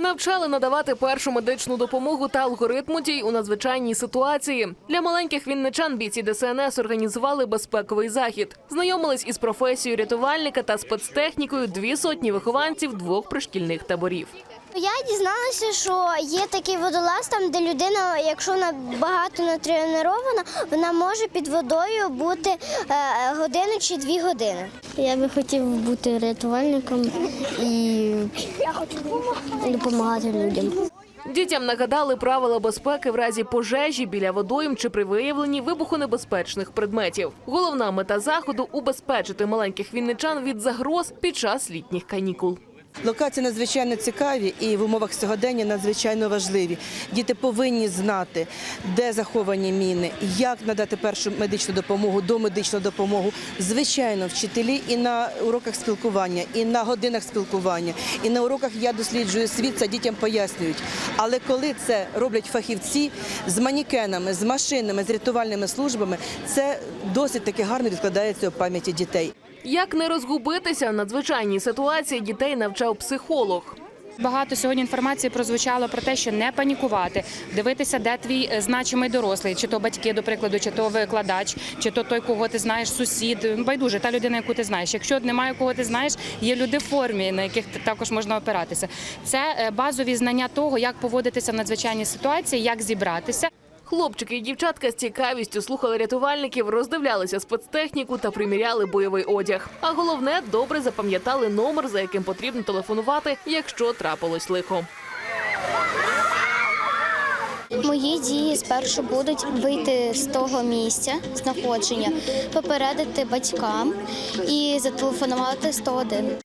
Навчали надавати першу медичну допомогу та алгоритму дій у надзвичайній ситуації. Для маленьких вінничан бійці ДСНС організували безпековий захід. Знайомились із професією рятувальника та спецтехнікою дві сотні вихованців двох пришкільних таборів. Я дізналася, що є такий водолаз, там, де людина, якщо вона багато натренована, вона може під водою бути е, годину чи дві години. Я би хотів бути рятувальником і допомагати людям. Дітям нагадали правила безпеки в разі пожежі біля водойм чи при виявленні вибухонебезпечних предметів. Головна мета заходу убезпечити маленьких вінничан від загроз під час літніх канікул. Локації надзвичайно цікаві і в умовах сьогодення надзвичайно важливі. Діти повинні знати, де заховані міни, як надати першу медичну допомогу, домедичну допомогу. Звичайно, вчителі і на уроках спілкування, і на годинах спілкування, і на уроках я досліджую світ, це дітям пояснюють. Але коли це роблять фахівці з манікенами, з машинами, з рятувальними службами, це досить таки гарно відкладається у пам'яті дітей. Як не розгубитися в надзвичайній ситуації дітей навчав психолог. Багато сьогодні інформації прозвучало про те, що не панікувати, дивитися, де твій е, значимий дорослий, чи то батьки, до прикладу, чи то викладач, чи то той, кого ти знаєш, сусід. Байдуже, та людина, яку ти знаєш. Якщо немає кого ти знаєш, є люди в формі, на яких також можна опиратися. Це е, базові знання того, як поводитися в надзвичайній ситуації, як зібратися. Хлопчики і дівчатка з цікавістю слухали рятувальників, роздивлялися спецтехніку та приміряли бойовий одяг. А головне, добре запам'ятали номер, за яким потрібно телефонувати, якщо трапилось лихо. Мої дії спершу будуть вийти з того місця знаходження, попередити батькам і зателефонувати 101.